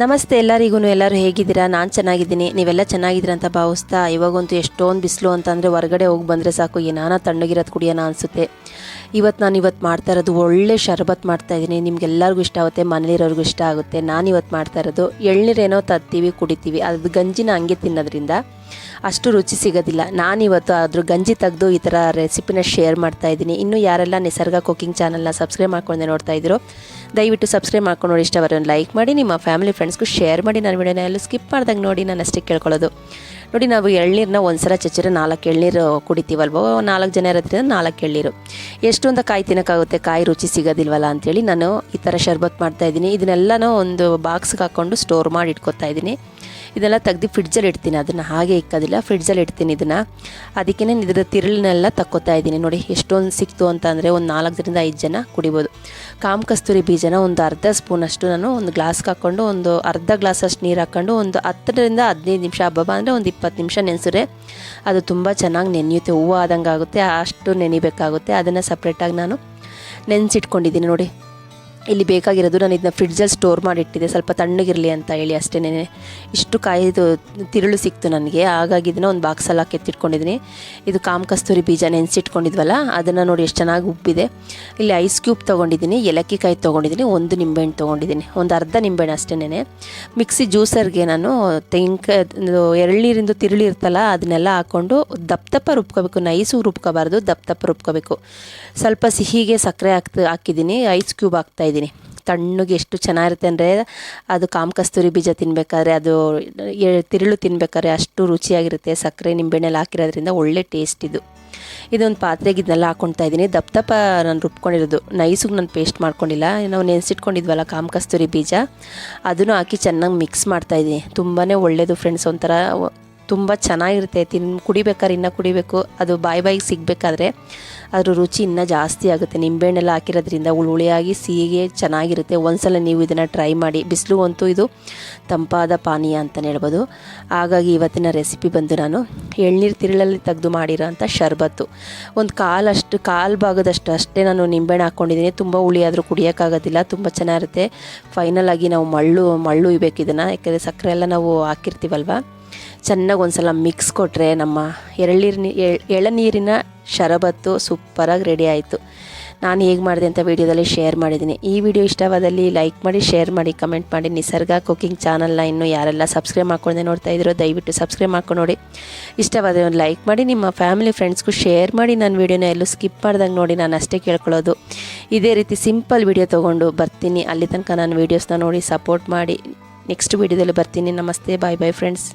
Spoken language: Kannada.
ನಮಸ್ತೆ ಎಲ್ಲರಿಗೂ, ಎಲ್ಲರೂ ಹೇಗಿದ್ದೀರಾ? ನಾನು ಚೆನ್ನಾಗಿದ್ದೀನಿ. ನೀವೆಲ್ಲ ಚೆನ್ನಾಗಿದ್ದೀರಾ ಅಂತ ಭಾವಿಸ್ತಾ ಇವಾಗಂತೂ ಎಷ್ಟೊಂದು ಬಿಸಿಲು ಅಂತಂದರೆ ಹೊರಗಡೆ ಹೋಗಿ ಬಂದರೆ ಸಾಕು. ಏನಾನ ತಣ್ಣಗಿರೋದು ಕುಡಿಯೋಣ ಅನಿಸುತ್ತೆ. ಇವತ್ತು ನಾನು ಇವತ್ತು ಮಾಡ್ತಾ ಇರೋದು ಒಳ್ಳೆ ಶರಬತ್ ಮಾಡ್ತಾ ಇದ್ದೀನಿ. ನಿಮ್ಗೆಲ್ಲರಿಗೂ ಇಷ್ಟ ಆಗುತ್ತೆ, ಮನೇಲಿರೋರಿಗೂ ಇಷ್ಟ ಆಗುತ್ತೆ. ನಾನು ಇವತ್ತು ಮಾಡ್ತಾ ಇರೋದು ಎಳ್ನೀರೇನೋ ತತ್ತೀವಿ, ಕುಡಿತೀವಿ. ಅದು ಗಂಜಿನ ಹಂಗೆ ತಿನ್ನೋದ್ರಿಂದ ಅಷ್ಟು ರುಚಿ ಸಿಗೋದಿಲ್ಲ. ನಾನಿವತ್ತು ಅದ್ರ ಗಂಜಿ ತೆಗೆದು ಈ ಥರ ರೆಸಿಪಿನ ಶೇರ್ ಮಾಡ್ತಾ ಇದ್ದೀನಿ. ಇನ್ನು ಯಾರೆಲ್ಲ ನಿಸರ್ಗ ಕುಕಿಂಗ್ ಚಾನಲ್ನ ಸಬ್ಸ್ಕ್ರೈಬ್ ಮಾಡ್ಕೊಂಡೆ ನೋಡ್ತಾ ಇದ್ದೀರೋ, ದಯವಿಟ್ಟು ಸಬ್ಸ್ಕ್ರೈಬ್ ಮಾಡ್ಕೊಂಡು ನೋಡಿ. ಇಷ್ಟವರನ್ನು ಲೈಕ್ ಮಾಡಿ, ನಿಮ್ಮ ಫ್ಯಾಮಿಲಿ ಫ್ರೆಂಡ್ಸ್ಗೂ ಶೇರ್ ಮಾಡಿ. ನನ್ನ ವಿಡಿಯೋನ ಎಲ್ಲೂ ಸ್ಕಿಪ್ ಮಾಡ್ದಂಗೆ ನೋಡಿ ನಾನು ಅಷ್ಟೇ ಕೇಳ್ಕೊಳ್ಳೋದು. ನೋಡಿ, ನಾವು ಎಳ್ನೀರನ್ನ ಒಂದ್ಸಲ ಚಚ್ಚರೆ ನಾಲ್ಕು ಎಳ್ನೀರು ಕುಡಿತೀವಲ್ವೋ, ನಾಲ್ಕು ಜನ ಇರೋದ್ರಿಂದ ನಾಲ್ಕು ಎಳ್ನೀರು. ಎಷ್ಟು ಅಂತ ಕಾಯಿ ತಿನ್ನೋಕ್ಕಾಗುತ್ತೆ, ಕಾಯಿ ರುಚಿ ಸಿಗೋದಿಲ್ವಲ್ಲ ಅಂಥೇಳಿ ನಾನು ಈ ಥರ ಶರ್ಬತ್ ಮಾಡ್ತಾ ಇದ್ದೀನಿ. ಇದನ್ನೆಲ್ಲನೂ ಒಂದು ಬಾಕ್ಸ್ಗೆ ಹಾಕ್ಕೊಂಡು ಸ್ಟೋರ್ ಮಾಡಿ ಇಟ್ಕೊತಾ ಇದ್ದೀನಿ. ಇದೆಲ್ಲ ತೆಗ್ದು ಫ್ರಿಡ್ಜಲ್ಲಿ ಇಡ್ತೀನಿ, ಅದನ್ನು ಹಾಗೆ ಇಕ್ಕೋದಿಲ್ಲ ಫ್ರಿಡ್ಜಲ್ಲಿ ಇಡ್ತೀನಿ ಇದನ್ನು. ಅದಕ್ಕೇ ಇದರ ತಿರುಳನ್ನೆಲ್ಲ ತಕ್ಕೋತಾ ಇದ್ದೀನಿ. ನೋಡಿ, ಎಷ್ಟೊಂದು ಸಿಕ್ತು ಅಂತ ಅಂದರೆ ಒಂದು ನಾಲ್ಕರಿಂದ ಐದು ಜನ ಕುಡಿಬೋದು. ಕಾಮ್ ಕಸ್ತೂರಿ ಬೀಜನ ಒಂದು ಅರ್ಧ ಸ್ಪೂನಷ್ಟು ನಾನು ಒಂದು ಗ್ಲಾಸ್ಗೆ ಹಾಕ್ಕೊಂಡು ಒಂದು ಅರ್ಧ ಗ್ಲಾಸಷ್ಟು ನೀರು ಹಾಕ್ಕೊಂಡು ಒಂದು ಹತ್ತರಿಂದ ಹದಿನೈದು ನಿಮಿಷ ಹಬ್ಬ ಅಂದರೆ ಒಂದು ಇಪ್ಪತ್ತು ನಿಮಿಷ ನೆನೆಸಿದ್ರೆ ಅದು ತುಂಬ ಚೆನ್ನಾಗಿ ನೆನೆಯುತ್ತೆ ಹೂವು ಆದಂಗೆ ಆಗುತ್ತೆ ಅಷ್ಟು ನೆನಿಬೇಕಾಗುತ್ತೆ. ಅದನ್ನು ಸಪ್ರೇಟಾಗಿ ನಾನು ನೆನೆಸಿಟ್ಕೊಂಡಿದ್ದೀನಿ. ನೋಡಿ ಇಲ್ಲಿ ಬೇಕಾಗಿರೋದು ನಾನು ಇದನ್ನ ಫ್ರಿಡ್ಜಲ್ಲಿ ಸ್ಟೋರ್ ಮಾಡಿಟ್ಟಿದ್ದೆ. ಸ್ವಲ್ಪ ತಣ್ಣಗಿರಲಿ ಅಂತ ಹೇಳಿ ಅಷ್ಟೇ ಇಷ್ಟು ಕಾಯಿದು ತಿರುಳು ಸಿಕ್ತು ನನಗೆ. ಹಾಗಾಗಿ ಇದನ್ನ ಒಂದು ಬಾಕ್ಸಲ್ಲಿ ಹಾಕಿ ಎತ್ತಿಟ್ಕೊಂಡಿದ್ದೀನಿ. ಇದು ಕಾಮ್ ಕಸ್ತೂರಿ ಬೀಜ ನೆನೆಸಿಟ್ಕೊಂಡಿದ್ವಲ್ಲ, ಅದನ್ನು ನೋಡಿ ಎಷ್ಟು ಚೆನ್ನಾಗಿ ಉಬ್ಬಿದೆ. ಇಲ್ಲಿ ಐಸ್ ಕ್ಯೂಬ್ ತೊಗೊಂಡಿದ್ದೀನಿ ಏಲಕ್ಕಿ ಕಾಯಿ ತೊಗೊಂಡಿದ್ದೀನಿ, ಒಂದು ನಿಂಬೆಹಣ್ಣು ತೊಗೊಂಡಿದ್ದೀನಿ. ಒಂದು ಅರ್ಧ ನಿಂಬೆಹಣ್ಣು ಅಷ್ಟೇ ಮಿಕ್ಸಿ ಜ್ಯೂಸರ್ಗೆ ನಾನು ತೆಂಕ ಎಳ್ನೀರಿಂದು ತಿರುಳಿ ಇರ್ತಲ್ಲ, ಅದನ್ನೆಲ್ಲ ಹಾಕ್ಕೊಂಡು ದಪ್ಪ ದಪ್ಪ ರುಬ್ಕೋಬೇಕು. ನೈಸು ರುಬ್ಕೋಬಾರ್ದು, ದಪ್ಪ ದಪ್ಪ ರುಬ್ಕೋಬೇಕು. ಸ್ವಲ್ಪ ಸಿಹಿಗೆ ಸಕ್ಕರೆ ಹಾಕ್ತಾ, ಹಾಕಿದ್ದೀನಿ. ಐಸ್ ಕ್ಯೂಬ್ ಹಾಕ್ತಾ ಇದ್ದೀನಿ. ತಣ್ಣಗೆ ಎಷ್ಟು ಚೆನ್ನಾಗಿರುತ್ತೆ ಅಂದರೆ ಅದು ಕಾಮಕಸ್ತೂರಿ ಬೀಜ ತಿನ್ಬೇಕಾದ್ರೆ ಅದು ತಿರುಳು ತಿನ್ಬೇಕಾದ್ರೆ ಅಷ್ಟು ರುಚಿಯಾಗಿರುತ್ತೆ. ಸಕ್ಕರೆ ನಿಂಬೆಣ್ಣೆಲ್ಲ ಹಾಕಿರೋದ್ರಿಂದ ಒಳ್ಳೆ ಟೇಸ್ಟ್ ಇದು. ಇದೊಂದು ಪಾತ್ರೆಗೆ ಇದನ್ನೆಲ್ಲ ಹಾಕ್ಕೊಳ್ತಾ ಇದ್ದೀನಿ. ದಪ್ಪ ದಪ್ಪ ನಾನು ರುಬ್ಕೊಂಡಿರೋದು. ನೈಸಿಗೆ ನಾನು ಪೇಸ್ಟ್ ಮಾಡ್ಕೊಂಡಿಲ್ಲ. ನಾವು ನೆನೆಸಿಟ್ಕೊಂಡಿದ್ವಲ್ಲ ಕಾಮಕಸ್ತೂರಿ ಬೀಜ. ಅದನ್ನು ಹಾಕಿ ಚೆನ್ನಾಗಿ ಮಿಕ್ಸ್ ಮಾಡ್ತಾ ಇದ್ದೀನಿ. ತುಂಬಾ ಒಳ್ಳೆಯದು ಫ್ರೆಂಡ್ಸ್ ಒಂಥರ ತುಂಬ ಚೆನ್ನಾಗಿರುತ್ತೆ. ತಿನ್ ಕುಡಿಬೇಕಾದ್ರೆ ಇನ್ನೂ ಕುಡಿಬೇಕು. ಅದು ಬಾಯಿ ಬಾಯಿಗೆ ಸಿಗಬೇಕಾದ್ರೆ ಅದ್ರ ರುಚಿ ಇನ್ನೂ ಜಾಸ್ತಿ ಆಗುತ್ತೆ. ನಿಂಬೆಹಣ್ಣೆಲ್ಲ ಹಾಕಿರೋದ್ರಿಂದ ಹುಳಿಯಾಗಿ ಸಿಹಿಗೆ ಚೆನ್ನಾಗಿರುತ್ತೆ. ಒಂದ್ಸಲ ನೀವು ಇದನ್ನು ಟ್ರೈ ಮಾಡಿ. ಬಿಸಿಲು ಅಂತೂ ಇದು ತಂಪಾದ ಪಾನೀಯ ಅಂತಲೇ ಹೇಳ್ಬೋದು. ಹಾಗಾಗಿ ಇವತ್ತಿನ ರೆಸಿಪಿ ಬಂದು ನಾನು ಎಳ್ನೀರು ತಿರುಳಲ್ಲಿ ತೆಗೆದು ಮಾಡಿರೋ ಅಂಥ ಶರ್ಬತ್ತು. ಒಂದು ಕಾಲಷ್ಟು ಕಾಲು ಭಾಗದಷ್ಟು ಅಷ್ಟೇ ನಾನು ನಿಂಬೆಹಣ್ಣು ಹಾಕ್ಕೊಂಡಿದ್ದೀನಿ ತುಂಬ ಹುಳಿ ಆದರೂ ಕುಡಿಯೋಕ್ಕಾಗೋದಿಲ್ಲ. ತುಂಬ ಚೆನ್ನಾಗಿರುತ್ತೆ. ಫೈನಲ್ ಆಗಿ ನಾವು ಮಳ್ಳು ಮಳ್ಳು ಇಬೇಕು ಇದನ್ನು. ಯಾಕೆಂದರೆ ಸಕ್ಕರೆ ಎಲ್ಲ ನಾವು ಹಾಕಿರ್ತೀವಲ್ವ? ಚೆನ್ನಾಗಿ ಒಂದ್ಸಲ ಮಿಕ್ಸ್ ಕೊಟ್ಟರೆ ನಮ್ಮ ಎಳನೀರಿನ ಎಳನೀರಿನ ಶರಬತ್ತು ಸೂಪರಾಗಿ ರೆಡಿ ಆಯಿತು. ನಾನು ಹೇಗೆ ಮಾಡಿದೆ ಅಂತ ವೀಡಿಯೋದಲ್ಲಿ ಶೇರ್ ಮಾಡಿದ್ದೀನಿ. ಈ ವಿಡಿಯೋ ಇಷ್ಟವಾದಲ್ಲಿ ಲೈಕ್ ಮಾಡಿ ಶೇರ್ ಮಾಡಿ ಕಮೆಂಟ್ ಮಾಡಿ. ನಿಸರ್ಗ ಕುಕಿಂಗ್ ಚಾನಲ್ನ ಇನ್ನೂ ಯಾರೆಲ್ಲ ಸಬ್ಸ್ಕ್ರೈಬ್ ಮಾಡ್ಕೊಂಡೆ ನೋಡ್ತಾ ಇದ್ರು ದಯವಿಟ್ಟು ಸಬ್ಸ್ಕ್ರೈಬ್ ಮಾಡ್ಕೊಂಡು ನೋಡಿ. ಇಷ್ಟವಾದ ಒಂದು ಲೈಕ್ ಮಾಡಿ, ನಿಮ್ಮ ಫ್ಯಾಮಿಲಿ ಫ್ರೆಂಡ್ಸ್ಗೂ ಶೇರ್ ಮಾಡಿ. ನನ್ನ ವೀಡಿಯೋನ ಎಲ್ಲೂ ಸ್ಕಿಪ್ ಮಾಡ್ದಂಗೆ ನೋಡಿ, ನಾನು ಅಷ್ಟೇ ಕೇಳ್ಕೊಳ್ಳೋದು. ಇದೇ ರೀತಿ ಸಿಂಪಲ್ ವಿಡಿಯೋ ತೊಗೊಂಡು ಬರ್ತೀನಿ. ಅಲ್ಲಿ ತನಕ ನಾನು ವೀಡಿಯೋಸ್ನ ನೋಡಿ ಸಪೋರ್ಟ್ ಮಾಡಿ. ನೆಕ್ಸ್ಟ್ ವೀಡಿಯೋದಲ್ಲಿ ಬರ್ತೀನಿ. ನಮಸ್ತೆ ಬಾಯ್ ಬಾಯ್ ಫ್ರೆಂಡ್ಸ್